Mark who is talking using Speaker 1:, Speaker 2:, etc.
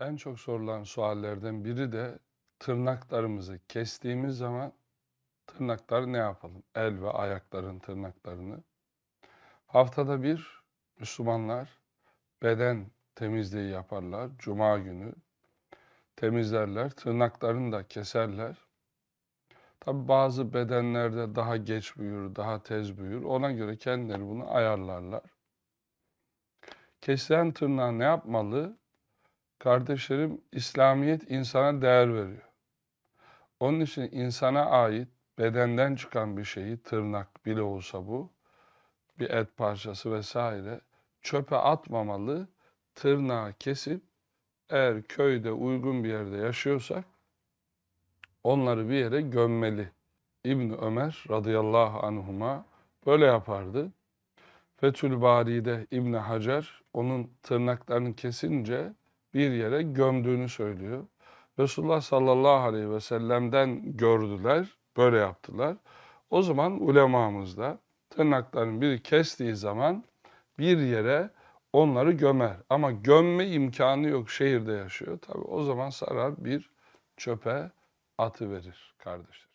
Speaker 1: En çok sorulan suallerden biri de tırnaklarımızı kestiğimiz zaman tırnakları ne yapalım? El ve ayakların tırnaklarını. Haftada bir Müslümanlar beden temizliği yaparlar. Cuma günü temizlerler. Tırnaklarını da keserler. Tabi bazı bedenlerde daha geç büyür, daha tez büyür. Ona göre kendileri bunu ayarlarlar. Kesilen tırnağı ne yapmalı? Kardeşlerim, İslamiyet insana değer veriyor. Onun için insana ait bedenden çıkan bir şeyi, tırnak bile olsa bu, bir et parçası vesaire, çöpe atmamalı, tırnağı kesip, eğer köyde uygun bir yerde yaşıyorsak, onları bir yere gömmeli. İbn Ömer radıyallahu anhuma böyle yapardı. Fethül Bari'de İbn Hacer onun tırnaklarını kesince bir yere gömdüğünü söylüyor. Resulullah sallallahu aleyhi ve sellem'den gördüler, böyle yaptılar. O zaman ulemamız da tırnakların biri kestiği zaman bir yere onları gömer. Ama gömme imkanı yok, şehirde yaşıyor. Tabii o zaman sarar bir çöpe atı verir kardeşler.